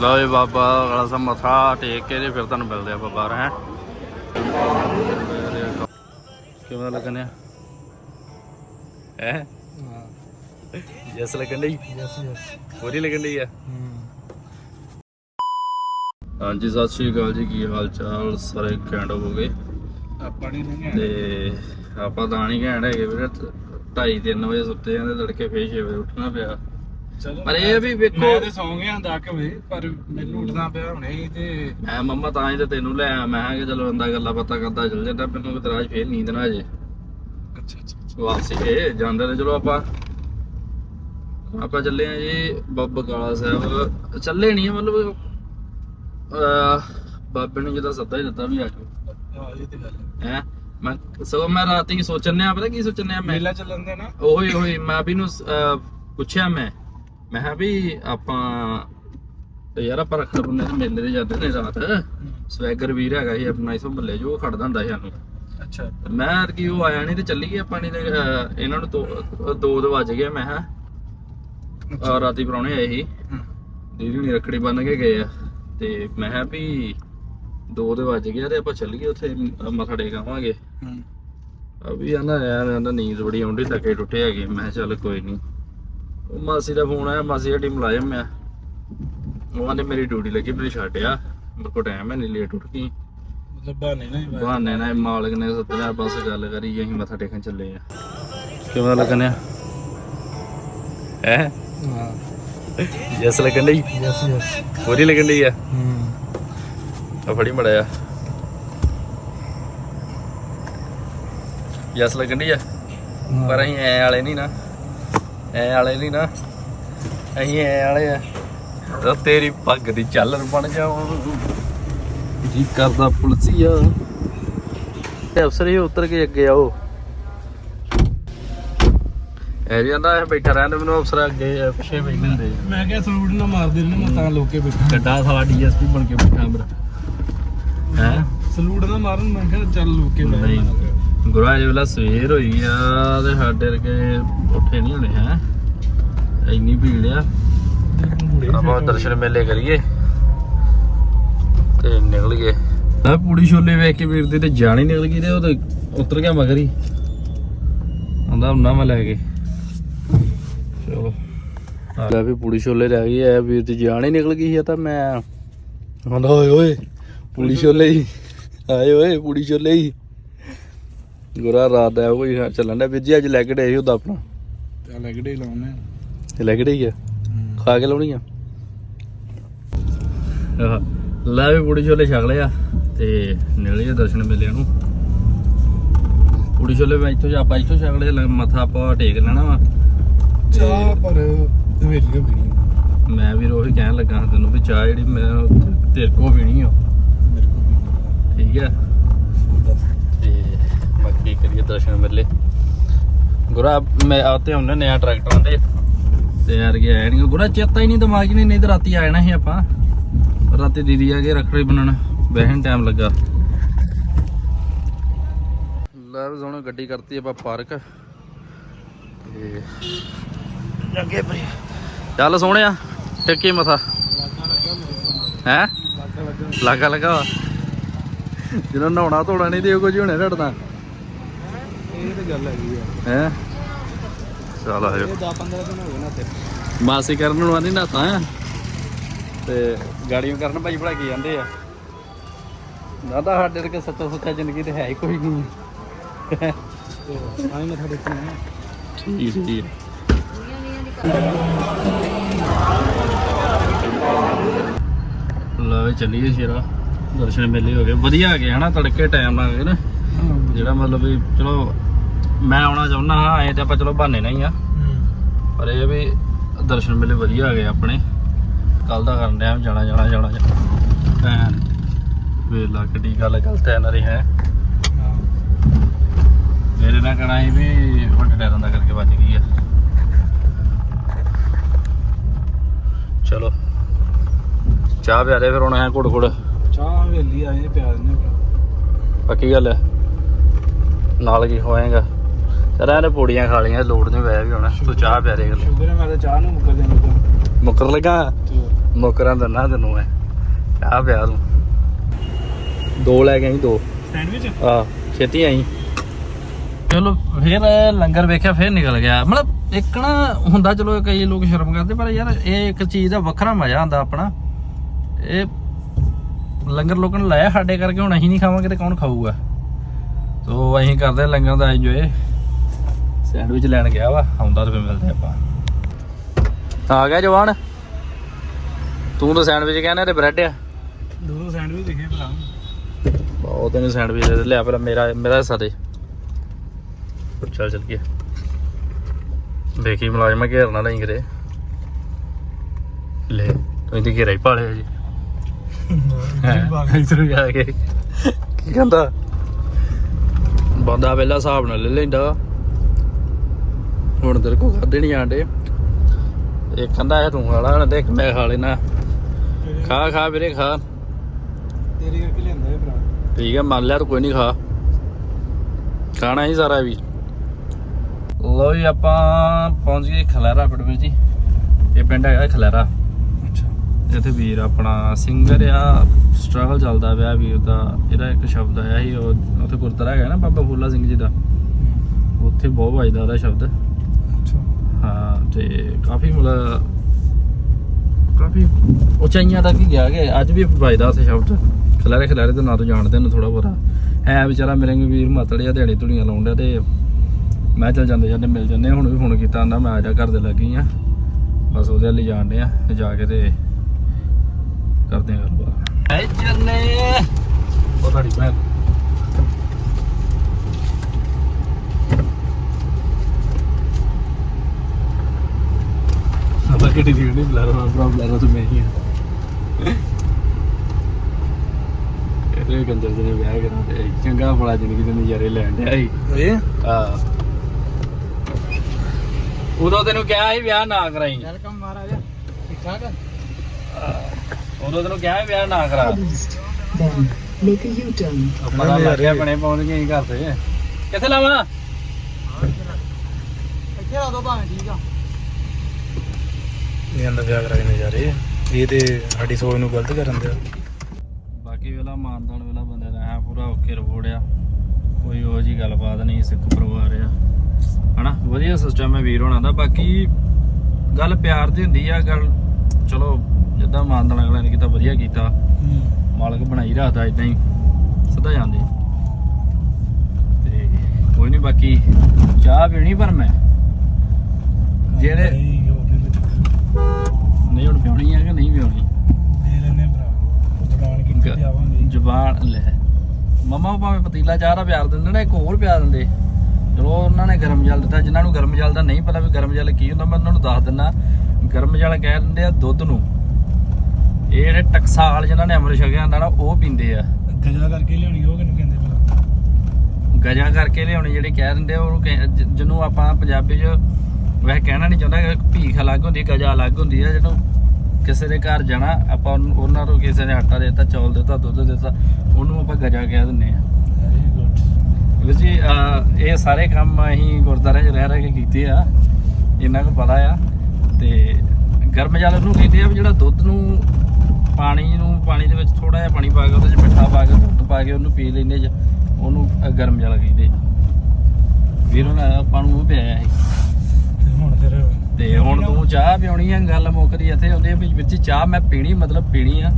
ਲਓ ਜੀ ਬਾਬਾ ਅਗਲਾ ਸਾ ਮੱਥਾ ਟੇਕ ਕੇ ਤੇ ਫਿਰ ਤੁਹਾਨੂੰ ਮਿਲਦੇ ਆ ਬਾਬਾ ਹੈ। ਕਿਵੇਂ ਲੱਗਣਿਆ ਹੈ? ਜੈਸ ਲੱਗਣ ਡਈ? ਯਸ ਯਸ ਪੂਰੀ ਲੱਗਣ ਡਈ ਆ? ਹਾਂਜੀ ਸਤਿ ਸ਼੍ਰੀ ਅਕਾਲ ਜੀ ਕੀ ਹਾਲ ਚਾਲ? ਸਾਰੇ ਕੈਂਡ ਹੋ ਗਏ? ਆਪਾਂ ਨਹੀਂ ਤੇ ਆਪਾਂ ਤਾਂ ਨਹੀਂ ਘੈਂਟ ਹੈਗੇ ਵੀਰੇ 2:30 3 ਵਜੇ ਸੁੱਤੇ ਆਂ ਤੇ ਤੜਕੇ ਫੇਰ 6 ਵਜੇ ਉੱਠਣਾ ਪਿਆ। ਚਲੋ ਪਰ ਇਹ ਆ ਵੀ ਵੇਖੋ ਮੈਂ ਤੇ ਸੌਂ ਗਿਆ 10 ਵਜੇ ਪਰ ਮੈਨੂੰ ਉੱਠਣਾ ਪਿਆ ਹੁਣੇ ਹੀ ਤੇ ਮੈਂ ਮੰਮਾ ਤਾਂ ਹੀ ਤੇ ਤੈਨੂੰ ਲੈ ਆਇਆ ਮੈਂ ਕਿਹਾ ਕਿ ਚਲੋ ਬੰਦਾ ਗੱਲਾਂ ਬਾਤਾਂ ਕਰਦਾ ਚੱਲ ਜਾਂਦਾ ਮੈਨੂੰ ਵੀ ਤੇਰਾ ਅੱਜ ਫੇਰ ਨੀਂਦ ਨਾ ਆ ਜੇ। ਅੱਛਾ ਅੱਛਾ ਵਾਪਸੀ ਤੇ ਜਾਂਦੇ ਨੇ ਚਲੋ ਆਪਾਂ। ਆਪਾਂ ਚੱਲੇ ਆ ਜੀ ਬਾਬਾ ਕਾਲਾ ਸਾਹਿਬ। ਚੱਲੇ ਨਹੀਂ ਆ, ਮਤਲਬ ਅਹ ਬਾਬੇ ਨੇ ਜਿਹਦਾ ਸੱਦਾ ਹੀ ਦਿੱਤਾ ਵੀ ਆ ਜਾਓ। ਆ ਇਹ ਤੇ ਗੱਲ ਹੈ। ਮੈਂ ਸਗੋਂ ਮੈਂ ਰਾਤੀ ਸੋਚਣ ਆ ਪਤਾ ਕੀ ਸੋਚਣ ਮੈਂ? ਮੇਲਾ ਚੱਲਣ ਦੇ ਨਾ। ਉਹੀ ਉਹੀ ਮੈਂ ਵੀ ਨੂੰ ਅਹ, ਪੁੱਛਿਆ ਮੈਂ। ਮੈਂ ਕਿਹਾ ਵੀ ਆਪਾਂ ਤੇ ਯਾਰ ਆਪਾਂ ਰੱਖੜ ਬੰਨੇ ਮੇਲੇ ਤੇ ਜਾਂਦੇ ਨੇ ਰਾਤ। ਸਵੈਗਰ ਵੀਰ ਹੈਗਾ ਸੀ ਆਪਣਾ ਇਥੋਂ ਮੱਲੇ ਜੋ ਖੜਦਾ ਹੁੰਦਾ ਸੀ ਸਾਨੂੰ। ਅੱਛਾ। ਮੈਂ ਕਿ ਉਹ ਆਇਆ ਨਹੀਂ ਤੇ ਚੱਲੀ ਗਏ ਆਪਾਂ ਨਹੀਂ ਤੇ ਅਹ, ਇਹਨਾਂ ਨੂੰ ਦੋ ਦੋ ਵੱਜ ਗਏ ਮੈਂ ਕਿਹਾ। ਰਾਤੀ ਪਰੌਣੇ ਆਏ ਸੀ। ਦੀਦੀ ਨੇ ਰੱਖੜੀ ਬੰਨ ਕੇ ਗਏ ਆ। ਤੇ ਮੈਂ ਕਿਹਾ ਵੀ ਦੋ ਦੇ ਵੱਜ ਗਏ ਆ ਤੇ ਆਪਾਂ ਚੱਲੀਏ ਉੱਥੇ ਅਹ, ਮੱਥਾ ਟੇਕ ਆਵਾਂਗੇ। ਹੂੰ। ਅਭੀ ਆਂਦਾ ਯਾਰ ਆਂਦਾ ਨੀਂਦ ਬੜੀ ਆਉਂਦੀ ਥੱਕੇ ਟੁੱਟੇ ਹੈਗੇ। ਮੈਂ ਕਿਹਾ ਚੱਲ ਕੋਈ ਨਹੀਂ ਉਹ ਮਾਸੀ ਦਾ ਫੋਨ ਆਇਆ ਮਾਸੀ ਸਾਡੀ ਮੁਲਾਜ਼ਮ ਆ। ਉਹ ਆਂਦੇ ਮੇਰੀ ਡਿਊਟੀ ਲੱਗੀ ਮੈਨੂੰ ਛੱਡਿਆ। ਮੇਰੇ ਕੋਲ ਟਾਈਮ ਹੈ ਨਹੀਂ ਲੇਟ ਉੱਠ ਗਈ ਮਤਲਬ ਬਹਾਨੇ ਨਾ ਹੀ। ਬਹਾਨੇ ਨਾਲ ਇਹ ਮਾਲਕ ਨੇ ਸੱਦਿਆ ਬਸ ਗੱਲ ਕਰੀ ਅਸੀਂ ਮੱਥਾ ਟੇਕਣ ਚੱਲੇ ਆ। ਕਿਵੇਂ ਲੱਗਣਿਆ ਹੈ? ਹਾਂ। ਜੈਸ ਲੱਗਣ ਲਈ ਯਸ ਯਸ ਪੂਰੀ ਲੱਗਣ ਲਈ ਆ? ਹੂੰ। ਆ ਫੜੀ ਮੜਿਆ ਜੈਸ ਲੱਗਣ ਲਈ ਆ? ਪਰ ਅਸੀਂ ਐ ਵਾਲੇ ਨਹੀਂ ਨਾ। ਐ ਵਾਲੇ ਨਹੀਂ ਨਾ। ਅਸੀਂ ਐ ਵਾਲੇ ਆ। ਤਾਂ ਤੇਰੀ ਪੱਗ ਦੀ ਚੱਲਰ ਬਣ ਜਾਵਾਂ। ਜੀ ਕਰਦਾ ਪੁਲਸੀਆ। ਤੇ ਅਫਸਰ ਹੀ ਉਤਰ ਕੇ ਅੱਗੇ ਆਓ। ਐ ਜਾਂਦਾ ਇਹ ਬੈਠਾ ਰਹਿੰਦਾ ਮੈਨੂੰ ਅਫਸਰ ਅੱਗੇ ਪਿੱਛੇ ਬੈਠੇ ਹੁੰਦੇ। ਮੈਂ ਕਿਹਾ ਸਲੂਟ ਨਾ ਮਾਰ ਦੇ ਮੈਂ ਤਾਂ ਲੋਕੇ ਬੈਠਾ। ਗੱਡਾ ਸਾਲਾ ਡੀਐਸਪੀ ਬਣ ਕੇ ਬੈਠਾ ਮੇਰਾ। ਹੈ? ਸਲੂਟ ਨਾ ਮਾਰਨ ਮੈਂ ਕਿਹਾ ਚੱਲ ਲੋਕੇ ਨਹੀਂ। ਗੁਰਾਂ ਜੇ ਵੇਲਾ ਸਵੇਰ ਹੋਈ ਆ ਤੇ ਸਾਡੇ ਵਰਗੇ ਉੱਠੇ ਨਹੀਂ ਹੋਣੇ ਹੈ? ਇੰਨੀ ਭੀੜ ਆ। ਆਪਾਂ ਦਰਸ਼ਨ ਮੇਲੇ ਕਰੀਏ ਤੇ ਨਿਕਲ ਗਏ। ਆ ਪੂੜੀ ਛੋਲੇ ਵੇਖ ਕੇ ਵੀਰ ਦੀ ਤੇ ਜਾਣ ਹੀ ਨਿਕਲ ਗਈ ਤੇ ਉਹ ਤੇ ਉਤਰ ਗਿਆ ਮਗਰ ਹੀ। ਆਂਦਾ ਹੁੰਨਾ ਮੈਂ ਲੈ ਕੇ। ਚਲੋ। ਲੈ ਵੀ ਪੂੜੀ ਛੋਲੇ ਰਹਿ ਗਈ ਐ ਵੀਰ ਦੀ ਜਾਨ ਹੀ ਨਿਕਲ ਗਈ ਸੀ ਤਾਂ ਮੈਂ ਆਂਦਾ ਓਏ ਓਏ ਪੂੜੀ ਛੋਲੇ ਹੀ। ਆਏ ਓਏ ਪੂੜੀ ਛੋਲੇ ਹੀ। ਗੁਰਾ ਰਾਤ ਦਾ ਕੋਈ ਚੱਲਣ ਦਾ ਵੀਰ ਜੀ ਅੱਜ ਲੈਗ ਡੇ ਸੀ ਉਹਦਾ ਆਪਣਾ। ਚੱਲ ਅਗੜੇ ਲਾਉਣੇ ਤੇ ਡੇ ਹੀ ਆ? ਖਾ ਕੇ ਲਾਉਣੀ ਆ? ਆਹ, ਲੈ ਵੀ ਪੂੜੀ ਛੋਲੇ ਛਕ ਲਿਆ ਤੇ ਨਿਕਲੇ ਦਰਸ਼ਨ ਮੇਲੇ ਨੂੰ। ਪੂੜੀ ਛੋਲੇ ਮੈਂ ਇੱਥੋਂ ਆਪਾਂ ਇੱਥੋਂ ਛਕ ਲਿਆ ਲੈ ਮੱਥਾ ਆਪਾਂ ਟੇਕ ਲੈਣਾ ਵਾ। ਚਾਹ ਪਰ ਹਵੇਲੀ ਪੀਣੀ। ਮੈਂ ਵੀ ਉਹੀ ਕਹਿਣ ਲੱਗਾ ਹਾਂ ਤੈਨੂੰ ਵੀ ਚਾਹ ਜਿਹੜੀ ਮੈਂ ਤੇਰੇ ਕੋ ਪੀਣੀ ਆ। ਮੇਰੇ ਠੀਕ ਆ। ਤੇ ਬਾਕੀ ਕਰੀਏ ਦਰਸ਼ਨ ਮੇਲੇ। ਗੁਰਾ ਮੈਂ ਆਤੇ ਹੁੰਨੇ ਨਿਆ ਟਰੈਕਟਰਾਂ ਦੇ ਤੇ ਯਾਰ ਗਿਆ ਨਹੀਂ ਗੁਰਾ ਚੇਤਾ ਹੀ ਨਹੀਂ ਦਿਮਾਗ 'ਚ ਨਹੀਂ ਨਹੀਂ ਤੇ ਰਾਤੀ ਆ ਜਾਣਾ ਸੀ ਆਪਾਂ। ਰਾਤੀ ਦੀਦੀ ਆ ਕੇ ਰੱਖੜੀ ਬਣਨ ਬਹਿਣ ਟਾਈਮ ਲੱਗਾ। ਲੈ ਵੀ ਸੋਹਣੀ ਗੱਡੀ ਕਰਤੀ ਆਪਾਂ ਪਾਰਕ। ਤੇ ਲੱਗੇ ਚੱਲ ਸੋਹਣਿਆ ਟਿੱਕੀ ਮਥਾ। ਹੈ? ਲੱਗਾ ਲੱਗਾ ਵਾ। ਜਿਹਨਾਂ ਨਹਾਉਣਾ ਧੋਣਾ ਨਹੀਂ ਤੇ ਉਹ ਕੁਝ ਹੋਣੇ ਢੜਦਾ ਇਹ ਤੇ ਗੱਲ ਹੈਗੀ ਆ। ਹੈ? ਚਲ ਆਜੋ ਇਹ 10 15 ਦਿਨ ਹੋ ਗਏ ਨਾ ਤੇ ਮਾਸੀ ਕਰਨ ਨੂੰ ਆਂਦੀ ਨਹਾਤਾ ਆ ਤੇ ਗਾੜੀਆਂ ਕਰਨ ਭਾਈ ਭੜਾ ਕੀ ਜਾਂਦੇ ਆ। ਨਾ ਤਾਂ ਸਾਡੇ ਵਰਗੇ ਸੱਚਾ ਸੁੱਚਾ ਜ਼ਿੰਦਗੀ ਤੇ ਹੈ ਹੀ ਕੋਈ ਨਹੀਂ। ਆਈ ਮੱਥਾ ਟੇਕਣਾ ਠੀਕ ਠੀਕ। ਲਓ ਚੱਲੀਏ ਸ਼ੇਰਾ। ਦਰਸ਼ਨ ਮੇਲੇ ਹੋ ਗਏ। ਵਧੀਆ ਆ ਗਏ ਹਨਾ? ਤੜਕੇ ਟਾਈਮ ਨਾਲ ਆ ਗਏ ਨਾ। ਜਿਹੜਾ ਮਤਲਬ ਵੀ ਚਲੋ ਮੈਂ ਆਉਣਾ ਚਾਹੁੰਦਾ ਹਾਂ ਆਏ ਤੇ ਆਪਾਂ ਚਲੋ ਬਹਾਨੇ ਨਹੀਂ ਆ। ਪਰ ਇਹ ਵੀ ਦਰਸ਼ਨ ਮੇਲੇ ਵਧੀਆ ਆ ਗਏ ਆਪਣੇ। ਕੱਲ ਦਾ ਕਰਨ ਡਿਆ ਜਾਣਾ ਜਾਣਾ ਜਾਣਾ ਜਾਣਾ। ਵੇਲਾ ਕਿੱਡੀ ਗੱਲ ਗਲਤ ਹੈ ਨਾ ਰਹੀ ਹੈ। ਮੇਰੇ ਨਾਲ ਕਹਣਾ ਸੀ ਵੀ ਵੱਡੇ ਟਾਇਰਾਂ ਦਾ ਕਰਕੇ ਵੱਜ ਗਈ ਆ। ਚਲੋ। ਚਾਹ ਪਿਆਰੇ ਫਿਰ ਹੁਣ ਹੈ ਘੁੜ ਘੁੜ ਚਾਹ ਹਵੇਲੀ ਆਏ ਪਿਆ ਦਿੰਦੇ। ਪੱਕੀ ਗੱਲ ਹੈ ਨਾਲ ਕੀ ਹੋਏਗਾ ਤੇਰਾ ਨੇ ਪੂੜੀਆਂ ਖਾ ਲਈਆਂ ਲੋੜ ਨਹੀਂ ਵੈ ਵੀ ਹੋਣਾ। ਤੂੰ ਚਾਹ ਹੈ ਮੈਂ ਤਾਂ ਚਾਹ ਨੂੰ ਮੁੱਕਰ ਲਗਾ? ਨੌਕਰਾਂ ਦੰਨਾ ਤੈਨੂੰ ਮੈਂ। ਆ ਪਿਆ ਤੂੰ। ਦੋ ਲੈ ਕੇ ਆਈ ਦੋ। ਸੈਂਡਵਿਚ? ਆ ਛੇਤੀ ਆਈ। ਚਲੋ ਫਿਰ ਲੰਗਰ ਵੇਖਿਆ ਫਿਰ ਨਿਕਲ ਗਿਆ। ਮਤਲਬ ਇੱਕ ਨਾ ਹੁੰਦਾ ਚਲੋ ਕਈ ਲੋਕ ਸ਼ਰਮ ਕਰਦੇ ਪਰ ਯਾਰ ਇਹ ਇੱਕ ਚੀਜ਼ ਦਾ ਵੱਖਰਾ ਮਜ਼ਾ ਆਉਂਦਾ ਆਪਣਾ। ਇਹ ਲੰਗਰ ਲੋਕਾਂ ਨੇ ਲਾਇਆ ਸਾਡੇ ਕਰਕੇ ਹੁਣ ਅਸੀਂ ਨਹੀਂ ਖਾਵਾਂਗੇ ਤੇ ਕੌਣ ਖਾਊਗਾ? ਸੋ ਅਸੀਂ ਕਰਦੇ ਲੰਗਰ ਦਾ ਇੰਜੋਏ ਸੈਂਡਵਿਚ ਲੈਣ ਗਿਆ ਵਾ ਆਉਂਦਾ ਤੇ ਫਿਰ ਮਿਲਦੇ ਆਪਾਂ। ਆ ਗਿਆ ਜਵਾਨ। ਤੂੰ ਤਾਂ ਸੈਂਡਵਿਚ ਕਹਿੰਦਾ ਤੇ ਬ੍ਰੈਡ ਆ। ਦੋ ਦੋ ਸੈਂਡਵਿਚ ਦਿਖੇ ਭਰਾ। ਬਹੁਤ ਤੈਨੂੰ ਸੈਂਡਵਿਚ ਦੇ ਦੇ, ਲਿਆ ਪਹਿਲਾਂ ਮੇਰਾ ਮੇਰਾ ਹਿੱਸਾ ਦੇ। ਚੱਲ ਚੱਲ ਗਿਆ ਦੇਖੀ ਮੁਲਾਜ਼ਮਾ ਘੇਰਨਾ ਨਹੀਂ ਕਰੇ ਲੈ ਤੂੰ ਤੇ ਘੇਰਾ ਹੀ ਪਾਲਿਆ ਜੀ। ਇਧਰ ਜਾ ਕੇ। ਕੀ ਕਹਿੰਦਾ? ਬੰਦਾ ਪਹਿਲਾਂ ਹਿਸਾਬ ਨਾਲ ਲੈ ਲੈਂਦਾ। ਹੁਣ ਤੇਰੇ ਕੋ ਖਾਦੇ ਨਹੀਂ ਆਂਡੇ। ਇੱਕ ਕਹਿੰਦਾ ਇਹ ਤੂੰ ਵਾਲਾ ਤੇ ਇੱਕ ਮੈਂ ਖਾ ਲੈਣਾ ਖਾ ਖਾ ਵੀਰੇ ਖਾ। ਤੇਰੇ ਕਰਕੇ ਲਿਆਂਦਾ ਇਹ ਭਰਾ। ਠੀਕ ਹੈ ਮੰਨ ਲਿਆ ਤੂੰ ਕੋਈ ਨਹੀਂ ਖਾ। ਖਾਣਾ ਹੀ ਸਾਰਾ ਵੀ। ਲੋ ਜੀ ਆਪਾਂ ਪਹੁੰਚ ਗਏ ਖਲਾਰਾ ਪਿੰਡ ਵਿੱਚ ਜੀ। ਇਹ ਪਿੰਡ ਹੈਗਾ ਖਲਾਰਾ। ਅੱਛਾ। ਇੱਥੇ ਵੀਰ ਆਪਣਾ ਸਿੰਗਰ ਆ ਸਟਰਗਲ ਚੱਲਦਾ ਪਿਆ ਵੀਰ ਦਾ। ਇਹਦਾ ਇੱਕ ਸ਼ਬਦ ਆਇਆ ਸੀ ਉਹ ਉੱਥੇ ਗੁਰਦੁਆਰਾ ਹੈਗਾ ਨਾ ਬਾਬਾ ਫੂਲਾ ਸਿੰਘ ਜੀ ਦਾ। ਉੱਥੇ ਬਹੁਤ ਵੱਜਦਾ ਉਹਦਾ ਸ਼ਬਦ। ਹਾਂ ਤੇ ਕਾਫੀ ਮਤਲਬ ਕਾਫੀ ਉਚਾਈਆਂ ਤੱਕ ਹੀ ਗਿਆ ਕਿ ਅੱਜ ਵੀ ਵੱਜਦਾ ਉੱਥੇ ਸ਼ਬਦ। ਖਲਾਰੇ ਖਲਾਰੇ ਦੇ ਨਾਂ ਤੋਂ ਜਾਣਦੇ ਨੇ ਥੋੜਾ ਬਹੁਤਾ। ਹੈ ਵਿਚਾਰਾ ਮੇਰੇ ਵੀਰ ਮਾਤੜਿਆ ਦਿਹਾੜੀ ਧੁੜੀਆਂ ਲਾਉਣ ਡਿਆ ਤੇ ਮੈਂ ਚੱਲ ਜਾਂਦੇ ਜਾਂਦੇ ਮਿਲ ਜੰਨੇ ਹੁਣ ਵੀ ਫੋਨ ਕੀਤਾ ਆਂਦਾ ਮੈਂ ਆ ਜਾ ਘਰ ਦੇ ਲੱਗੀ ਆ। ਬਸ ਉਹਦੇ ਲਈ ਜਾਣ ਡਿਆ ਤੇ ਜਾ ਕੇ ਤੇ ਕਰਦੇ ਆ ਗੱਲਬਾਤ। ਐ ਜੰਨੇ। ਉਹ ਤੁਹਾਡੀ ਭੈਣ। ਆਪਾਂ ਕਿਹੜੀ ਦੀ ਨਹੀਂ ਬੁਲਾ ਰਹਾ ਬਰਾ ਬੁਲਾ ਰਹਾ ਤੂੰ ਮੈਂ ਹੀ ਹਾਂ। ਇਹ ਗੰਜਰ ਜੀ ਨੇ ਵਿਆਹ ਕਰਾ ਤੇ ਚੰਗਾ ਬੜਾ ਜ਼ਿੰਦਗੀ ਦੇ ਨਜ਼ਾਰੇ ਲੈਣ ਡਿਆ ਸੀ। ਇਹ? ਹਾਂ। ਉਦੋਂ ਤੈਨੂੰ ਕਿਹਾ ਸੀ ਵਿਆਹ ਨਾ ਕਰਾਈ। ਵੈਲਕਮ ਮਹਾਰਾਜ। ਠੀਕ ਠਾਕ? ਉਦੋਂ ਤੈਨੂੰ ਕਿਹਾ ਸੀ ਵਿਆਹ ਨਾ ਕਰਾ। Then make a U-turn. ਪਤਾ ਲੱਗ ਗਿਆ ਬਣੇ ਪਹੁੰਚ ਗਏ ਅਸੀਂ ਘਰ ਤੇ। ਕਿੱਥੇ ਲਾਵਾਂ? ਇੱਥੇ ਲਾ ਦੋ ਭਾਵੇਂ ਠੀਕ ਆ। ਅੰਦਰ ਵਿਆਹ ਕਰਾ ਕੇ ਨਜ਼ਾਰੇ ਇਹ ਤੇ ਸਾਡੀ ਸੋਚ ਨੂੰ ਗਲਤ ਕਰਨ ਦਿਆ। ਬਾਕੀ ਵੇਲਾ ਮਾਨਦਾਨ ਵੇਲਾ ਬੰਦੇ ਦਾ ਹੈ ਪੂਰਾ ਓਕੇ ਰਿਪੋਰਟ ਆ। ਕੋਈ ਉਹ ਜੀ ਗੱਲਬਾਤ ਨਹੀਂ ਸਿੱਖ ਪਰਿਵਾਰ ਆ। ਹਨਾ? ਵਧੀਆ ਸਿਸਟਮ ਹੈ ਵੀਰ ਹੋਣਾ ਦਾ। ਬਾਕੀ ਗੱਲ ਪਿਆਰ ਦੀ ਹੁੰਦੀ ਆ ਗੱਲ ਚਲੋ ਜਿੱਦਾਂ ਮਾਨਦਾਨ ਅਗਲੇ ਨੇ ਕੀਤਾ ਵਧੀਆ ਕੀਤਾ। ਮਾਲਕ ਬਣਾਈ ਰੱਖਦਾ ਇਦਾਂ ਹੀ ਸਿੱਧਾ ਜਾਂਦੇ। ਤੇ ਕੋਈ ਨਹੀਂ ਬਾਕੀ ਚਾਹ ਪੀਣੀ ਪਰ ਮੈਂ। ਜਿਹੜੇ ਨਹੀਂ ਹੁਣ ਪਿਉਣੀ ਆ ਕਿ ਨਹੀਂ ਪਿਉਣੀ ਦੇ ਲੈਨੇ ਭਰਾ ਦੁਕਾਨ ਕਿੱਥੇ ਤੇ ਜ਼ੁਬਾਨ ਲੈ। ਮਮਾ ਭਾਵੇਂ ਪਤੀਲਾ ਚਾਹ ਦਾ ਪਿਆਰ ਦਿੰਦੇ ਨੇ ਇੱਕ ਹੋਰ ਪਿਆਰ ਦਿੰਦੇ। ਚਲੋ ਉਹਨਾਂ ਨੇ ਗਰਮ ਜਲ ਦਿੱਤਾ ਜਿਨ੍ਹਾਂ ਨੂੰ ਗਰਮ ਜਲ ਦਾ ਨਹੀਂ ਪਤਾ ਵੀ ਗਰਮ ਜਲ ਕੀ ਹੁੰਦਾ ਮੈਂ ਉਹਨਾਂ ਨੂੰ ਦੱਸ ਦਿੰਦਾ ਗਰਮ ਜਲ ਕਹਿ ਦਿੰਦੇ ਆ ਦੁੱਧ ਨੂੰ। ਇਹ ਜਿਹੜੇ ਟਕਸਾਲ ਜਿਨ੍ਹਾਂ ਨੇ ਅੰਮ੍ਰਿਤ ਛਕਿਆ ਹੁੰਦਾ ਨਾ ਉਹ ਪੀਂਦੇ ਆ। ਗਜਾ ਕਰਕੇ ਲਿਆਉਣੀ ਉਹ ਕਿਹਨੂੰ ਕਹਿੰਦੇ ਭਲਾ? ਗਜਾ ਕਰਕੇ ਲਿਆਉਣੀ ਜਿਹੜੇ ਕਹਿ ਦਿੰਦੇ ਆ ਜਿ- ਜਿਹਨੂੰ ਆਪਾਂ ਪੰਜਾਬੀ 'ਚ ਵੈਸੇ ਕਹਿਣਾ ਨਹੀਂ ਚਾਹੁੰਦਾ ਕਿ ਭੀਖ ਅਲੱਗ ਹੁੰਦੀ ਗਜਾ ਅਲੱਗ ਹੁੰਦੀ ਆ ਜਿਹਨੂੰ ਕਿਸੇ ਦੇ ਘਰ ਜਾਣਾ ਆਪਾਂ ਉਹਨੂੰ- ਉਹਨਾਂ ਨੂੰ ਕਿਸੇ ਨੇ ਆਟਾ ਦੇਤਾ ਚੌਲ ਦਿੱਤਾ ਦੁੱਧ ਦਿੱਤਾ ਉਹਨੂੰ ਆਪਾਂ ਗਜਾ ਕਹਿ ਦਿੰਦੇ ਆ ਵੈਰੀ ਗੁੱਡ ਵੀਰ ਜੀ ਅਹ ਇਹ ਸਾਰੇ ਕੰਮ ਅਸੀਂ ਗੁਰਦਾਰੇ 'ਚ ਰਹਿ ਰਹਿ ਕੇ ਕੀਤੇ ਆ ਇੰਨਾ ਕੁ ਪਤਾ ਆ ਤੇ ਗਰਮ ਜਲ ਨੂੰ ਕਹਿੰਦੇ ਆ ਵੀ ਜਿਹੜਾ ਦੁੱਧ ਨੂੰ ਪਾਣੀ ਨੂੰ ਪਾਣੀ ਦੇ ਵਿੱਚ ਥੋੜਾ ਜਿਹਾ ਪਾਣੀ ਪਾ ਕੇ ਉਹਦੇ 'ਚ ਮਿੱਠਾ ਪਾ ਕੇ ਦੁੱਧ ਪਾ ਕੇ ਉਹਨੂੰ ਪੀ ਲੈਂਦੇ ਜ ਉਹਨੂੰ ਗਰਮ ਜਲ ਕਹਿੰਦੇ ਵੀਰ ਉਹਨਾਂ ਆਪਾਂ ਨੂੰ ਉਹ ਪਿਆ ਸੀ ਤੇ ਹੁਣ ਫਿਰ ਤੇ ਹੁਣ ਤੂੰ ਚਾਹ ਪਿਉਣੀ ਆ ਗੱਲ ਮੁੱਕਦੀ ਇੱਥੇ ਹੁੰਦੀ ਆ ਵੀ ਵਿੱਚ ਚਾਹ ਮੈਂ ਪੀਣੀ ਮਤਲਬ ਪੀਣੀ ਆ।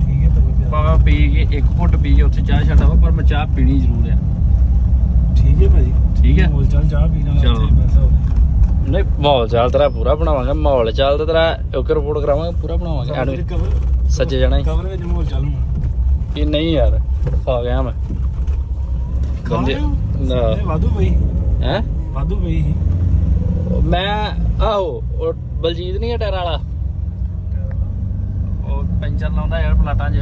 ਠੀਕ ਹੈ। ਭਾਵੇਂ ਪੀ ਕੇ ਇੱਕ ਘੁੱਟ ਪੀ ਕੇ ਉੱਥੇ ਚਾਹ ਛੱਡਾਵਾ ਪਰ ਮੈਂ ਚਾਹ ਪੀਣੀ ਜ਼ਰੂਰ ਆ। ਠੀਕ ਹੈ ਭਾਈ ਠੀਕ ਹੈ ਮੋਲ ਚੱਲ ਚਾਹ ਪੀਣ। ਉੱਥੇ ਬੈਠਾ ਹੋਵੇ ਨਹੀਂ ਮਾਹੌਲ ਚਾਲ ਤੇਰਾ ਪੂਰਾ ਬਣਾਵਾਂਗੇ ਮਾਹੌਲ ਚਾਲ ਤੇ ਤੇਰਾ ਇੱਕ ਰਿਪੋਰਟ ਕਰਾਵਾਂਗੇ ਪੂਰਾ ਬਣਾਵਾਂਗੇ ਸੱਚੇ ਜਾਣਾ ਹੀ। ਕਵਰ ਵਿੱਚ ਮੋਲ ਚੱਲ ਹੁਣ। ਇਹ ਨਹੀਂ ਯਾਰ ਖਾ ਗਿਆ ਮੈਂ। ਬੰਦੇ ਨਾ। ਵਾਧੂ ਪਈ। ਹੈ? ਵਾਧੂ ਪਈ ਮੈਂ ਆਹੋ ਉਹ ਬਲਜੀਤ ਨਹੀਂ ਹੈ ਟਾਇਰ ਵਾਲਾ? ਉਹ ਪੈਂਚਰ ਲਾਉਂਦਾ ਯਾਰ ਪਲਾਟਾਂ 'ਚ।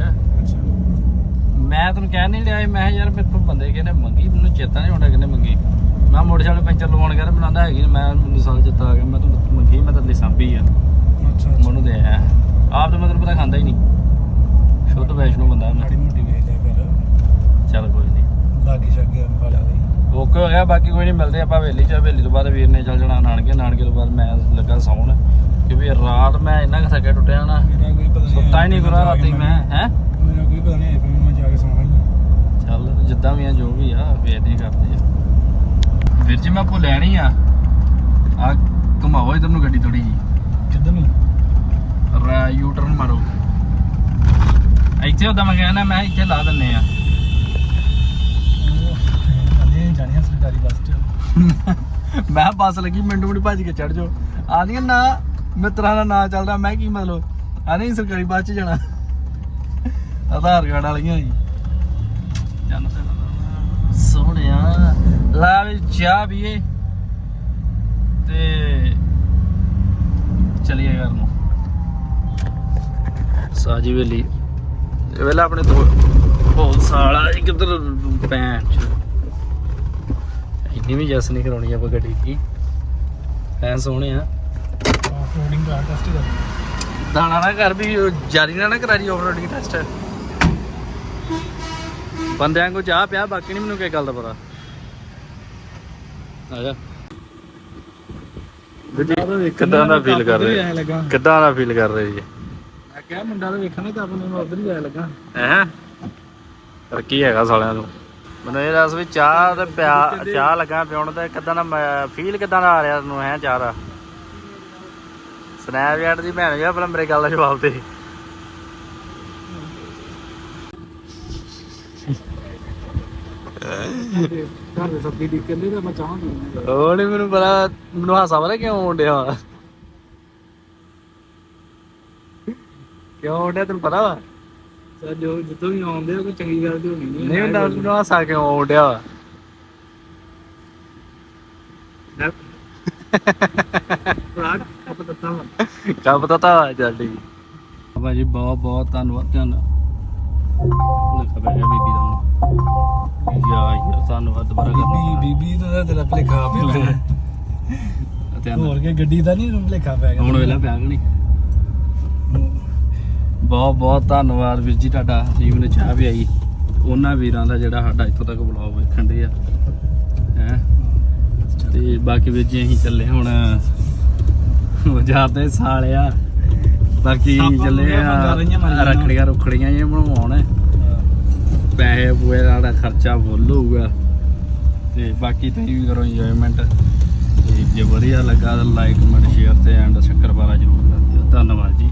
ਮੈਂ ਤੈਨੂੰ ਕਹਿ ਨਹੀਂ ਲਿਆ ਮੈਂ ਯਾਰ ਮੇਰੇ ਕੋਲ ਬੰਦੇ ਕਿਹਨੇ ਮੰਗੀ? ਮੈਨੂੰ ਚੇਤਾ ਨਹੀਂ ਆਉਂਦਾ ਕਿਹਨੇ ਮੰਗੀ। ਮੈਂ ਮੋਟਰਸਾਈਕਲ ਪੈਂਚਰ ਲਵਾਉਣ ਗਿਆ ਤੇ ਆਂਦਾ ਹੈਗੀ ਮੈਂ ਮੈਨੂੰ ਸਾਲ ਚੇਤਾ ਆ ਗਿਆ। ਮੈਂ ਤੈਨੂੰ ਮੰਗੀ ਮੈਂ ਤਾਂ ਲਈ ਸਾਂਭੀ ਆ। ਮੈਨੂੰ ਦੇ ਆਇਆ ਆਪ ਤਾਂ ਮੈਂ ਤੈਨੂੰ ਪਤਾ ਖਾਂਦਾ ਹੀ ਨਹੀਂ ਸ਼ੁੱਧ ਵੈਸ਼ਨੂ ਬੰਦਾ ਮੈਂ। ਮਾੜੀ ਮੋਟੀ ਵੇਚ ਲਿਆ ਕਰ। ਚੱਲ ਕੋਈ ਨਹੀਂ ਲਾਗੇ ਛਾਗੇ ਅੰਬਾਲਾ ਲਈ। ਓਕੇ ਹੋ ਗਿਆ ਬਾਕੀ ਕੋਈ ਨਹੀਂ ਮਿਲਦੇ ਆਪਾਂ ਹਵੇਲੀ ਚ ਹਵੇਲੀ ਤੋਂ ਬਾਅਦ ਵੀਰ ਨੇ ਚੱਲ ਜਾਣਾ ਨਾਨਕੇ ਨਾਨਕੇ ਤੋਂ ਬਾਅਦ ਮੈਂ ਲੱਗਾ ਸੌਣ ਕਿਉਂਕਿ ਰਾਤ ਮੈਂ ਇੰਨਾ ਕੁ ਥੱਕਿਆ ਟੁੱਟਿਆ ਨਾ ਸੁੱਤਾ ਹੀ ਨਹੀਂ ਪੂਰਾ ਰਾਤੀ ਮੈਂ ਹੈ? ਮੇਰਾ ਕੋਈ ਪਤਾ ਨਹੀਂ ਮੈਂ ਜਾ ਕੇ ਸੌਣਾ ਹੀ ਚੱਲ ਜਿੱਦਾਂ ਵੀ ਆ ਜੋ ਵੀ ਆ ਹੀ ਕਰਦੇ ਆ। ਵੀਰ ਜੀ ਮੈਂ ਭੁੱਲ ਲੈਣੀ ਆ। ਆ ਘੁਮਾਓ ਇਧਰ ਨੂੰ ਗੱਡੀ ਥੋੜੀ ਜੀ। ਕਿੱਧਰ ਨੂੰ? ਰਾ ਯੂ ਟਰਨ ਮਾਰੋ। ਇੱਥੇ ਉਦਾਂ ਮੈਂ ਕਹਿੰਦਾ ਮੈਂ ਇੱਥੇ ਲਾ ਦਿੰਨੇ ਆ। ਸਰਕਾਰੀ ਬੱਸ ਚ। ਮੈਂ ਬੱਸ ਲੱਗੀ ਮਿੰਟੂ ਮਿੰਟ ਭੱਜ ਕੇ ਚੜ ਜਾਓ। ਆਦੀਆਂ ਨਾ ਮਿੱਤਰਾਂ ਦਾ ਨਾਂ ਚੱਲਦਾ ਮੈਂ ਕੀ ਮਤਲਬ? ਆ ਨਹੀਂ ਸਰਕਾਰੀ ਬੱਸ ਚ ਜਾਣਾ। ਆਧਾਰ ਕਾਰਡ ਵਾਲੀਆਂ ਜੀ। ਸੋਹਣਿਆ। ਲਾ ਵੀ ਚਾਹ ਪੀਏ। ਤੇ ਚਲੀਏ ਘਰ ਨੂੰ। ਸਾਜੀ ਵੇਲੀ। ਇਹ ਵੇਲਾ ਆਪਣੇ ਦੋ ਬਹੁਤ ਸਾਲਾ ਕਿੱਧਰ ਪੈਣ ਇੰਨੀ ਵੀ ਜੈਸ ਨਹੀਂ ਕਰਾਉਣੀ ਆਪਾਂ ਗੱਡੀ ਦੀ। ਐ ਸੋਹਣੇ ਆ। ਆਫ ਰੋਡਿੰਗ ਦਾ ਟੈਸਟ ਕਰ ਦਾਣਾ ਨਾ ਕਰ ਵੀ ਜਾਰੀ ਨਾ ਨਾ ਕਰਾ ਜੀ ਆਫਰੋਡਿੰਗ ਟੈਸਟ ਬੰਦਿਆਂ ਕੋ ਚਾਹ ਪਿਆ ਬਾਕੀ ਨਹੀਂ ਮੈਨੂੰ ਕੋਈ ਗੱਲ ਦਾ ਪਤਾ। ਆ ਜਾ। ਕਿੱਦਾਂ ਦਾ ਫੀਲ ਕਰ ਰਹੇ? ਕਿੱਦਾਂ ਦਾ ਫੀਲ ਕਰ ਰਹੇ ਜੀ ਮੈਂ ਕਿਹਾ ਮੁੰਡਾ ਤਾਂ ਵੇਖਣਾ ਤਾਂ ਆਪਣੇ ਨੂੰ ਉਧਰ ਹੀ ਜਾਇਆ ਲੱਗਾ। ਹੈ? ਪਰ ਕੀ ਹੈਗਾ ਸਾਲਿਆਂ ਨੂੰ? ਮੈਨੂੰ ਇਹ ਦੱਸ ਵੀ ਚਾਹ ਤੇ ਪਿਆ ਚਾਹ ਲੱਗਾ ਪਿਉਣ ਤੇ ਕਿੱਦਾਂ ਦਾ ਫੀਲ ਕਿੱਦਾਂ ਦਾ ਆ ਰਿਹਾ ਤੈਨੂੰ ਹੈ ਚਾਹ ਦਾ? ਸਨੈਪਚੈਟ ਦੀ ਭੈਣ ਜੀ ਆਪਣਾ ਮੇਰੇ ਗੱਲ ਦਾ ਜਵਾਬ ਦੇ। ਘਰ ਦੇ ਸਬਜ਼ੀ ਡਿੱਕਣ ਦੇ ਤਾਂ ਮੈਂ ਚਾਹਾਂ ਪੀਣੀ ਉਹ ਨਹੀਂ ਮੈਨੂੰ ਪਤਾ, ਮੈਨੂੰ ਹਾਸਾ ਪਤਾ ਕਿਉਂ ਆਉਣ ਡਿਆ ਵਾ? ਕਿਉਂ ਆਉਣ ਡਿਆ ਤੈਨੂੰ ਪਤਾ ਵਾ? ਸਰ ਜੋ ਜਿੱਦੋਂ ਵੀ ਆਉਂਦੇ ਆ ਕੋਈ ਚੰਗੀ ਗੱਲ ਤੇ ਹੋਣੀ ਨਹੀਂ ਨਹੀਂ ਹੁੰਦਾ ਕਿਉਂ ਆਉਣ ਡਿਆ ਵਾ? ਭਰਾ ਆਪਾਂ ਦੱਸਾਂ ਵਾ ਕਾ ਪਤਾ ਤਾਂ ਚੱਲ ਠੀਕ ਭਾਜੀ ਬਹੁਤ ਬਹੁਤ ਧੰਨਵਾਦ ਧੰਨ ਲਿਖਾ ਪਿਆ ਬੀਬੀ ਦਾ। ਯਾ ਯਾ ਧੰਨਵਾਦ ਦੁਬਾਰਾ ਬੀਬੀ ਕਰਨਾ ਬੀਬੀ ਦਾ ਤੇਰਾ ਭਲੇਖਾ ਪਿਆ। ਹੋਰ ਕੇ ਗੱਡੀ ਦਾ ਨਹੀਂ ਭਲੇਖਾ ਪੈ ਗਿਆ ਹੁਣ ਵੇਲਾ ਪਿਆ ਕਿ ਨਹੀਂ? ਬਹੁਤ ਬਹੁਤ ਧੰਨਵਾਦ ਵੀਰ ਜੀ ਤੁਹਾਡਾ ਜੀ ਮੈਨੂੰ ਚਾਹ ਵੀ ਆਈ। ਉਹਨਾਂ ਵੀਰਾਂ ਦਾ ਜਿਹੜਾ ਸਾਡਾ ਇੱਥੋਂ ਤੱਕ ਬੁਲਾਓ ਵੇਖਣ ਦੇ ਆ। ਹੈ? ਤੇ ਬਾਕੀ ਵੀਰ ਜੀ ਅਸੀਂ ਚੱਲੇ ਹੁਣ ਬਾਜ਼ਾਰ ਦੇ ਸਾਲਿਆ ਬਾਕੀ ਚੱਲੇ ਆ। ਰੱਖੜੀਆਂ ਰੁਖੜੀਆਂ ਜੇ ਬਣਵਾਉਣ। ਪੈਸੇ ਪੂਏ ਦਾ ਖਰਚਾ ਫੁੱਲ ਹੋਊਗਾ। ਤੇ ਬਾਕੀ ਤੁਸੀਂ ਵੀ ਕਰੋ ਇੰਜੋਇਮੈਂਟ ਜੇ ਵਧੀਆ ਲੱਗਾ ਤਾਂ ਲਾਈਕ ਕਮੈਂਟ ਸ਼ੇਅਰ ਤੇ ਐਂਡ ਸ਼ੱਕਰਪਾਰਾ ਜ਼ਰੂਰ ਕਰ ਦਿਓ। ਧੰਨਵਾਦ ਜੀ।